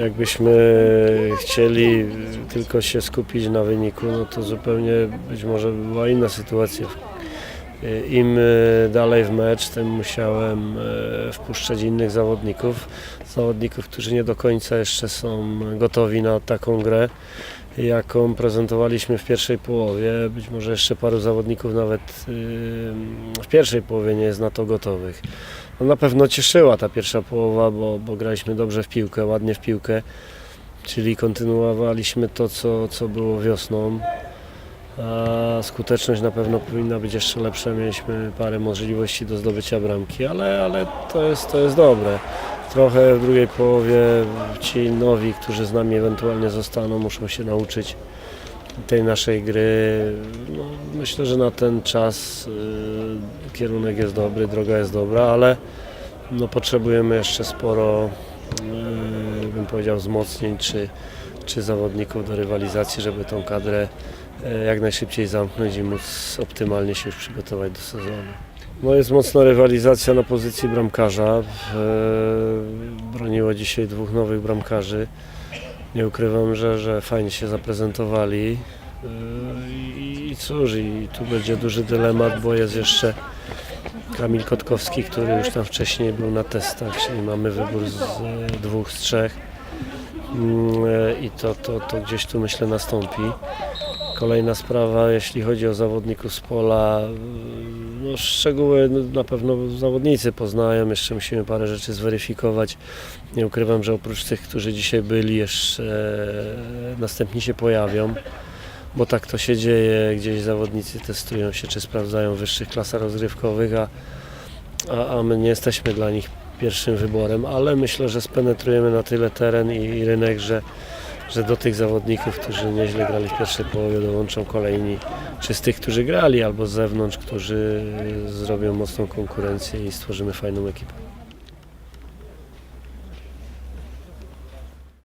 Jakbyśmy chcieli tylko się skupić na wyniku, no to zupełnie być może by była inna sytuacja. Im e, dalej w mecz, tym musiałem e, wpuszczać innych zawodników. Zawodników, którzy nie do końca jeszcze są gotowi na taką grę, jaką prezentowaliśmy w pierwszej połowie. Być może jeszcze paru zawodników nawet w pierwszej połowie nie jest na to gotowych. No na pewno cieszyła ta pierwsza połowa, bo, bo graliśmy dobrze w piłkę, ładnie w piłkę, czyli kontynuowaliśmy to, co, co było wiosną. A skuteczność na pewno powinna być jeszcze lepsza. Mieliśmy parę możliwości do zdobycia bramki, ale, ale to, jest, to jest dobre. Trochę w drugiej połowie ci nowi, którzy z nami ewentualnie zostaną, muszą się nauczyć tej naszej gry. No, myślę, że na ten czas y, kierunek jest dobry, droga jest dobra, ale no, potrzebujemy jeszcze sporo, y, bym powiedział, wzmocnień czy, czy zawodników do rywalizacji, żeby tą kadrę jak najszybciej zamknąć i móc optymalnie się już przygotować do sezonu. No jest mocna rywalizacja na pozycji bramkarza. Y, Broniło dzisiaj dwóch nowych bramkarzy. Nie ukrywam, że, że fajnie się zaprezentowali. Yy, I cóż, i tu będzie duży dylemat, bo jest jeszcze Kamil Kotkowski, który już tam wcześniej był na testach, czyli mamy wybór z e, dwóch, z trzech. Mm, e, I to, to, to gdzieś tu myślę nastąpi. Kolejna sprawa, jeśli chodzi o zawodników z pola, no szczegóły no, na pewno zawodnicy poznają, jeszcze musimy parę rzeczy zweryfikować. Nie ukrywam, że oprócz tych, którzy dzisiaj byli, jeszcze e, następni się pojawią, bo tak to się dzieje, gdzieś zawodnicy testują się, czy sprawdzają wyższych klasach rozgrywkowych, a, a, a my nie jesteśmy dla nich pierwszym wyborem, ale myślę, że spenetrujemy na tyle teren i, i rynek, że, że do tych zawodników, którzy nieźle grali w pierwszej połowie, dołączą kolejni, czy z tych, którzy grali, albo z zewnątrz, którzy zrobią mocną konkurencję i stworzymy fajną ekipę.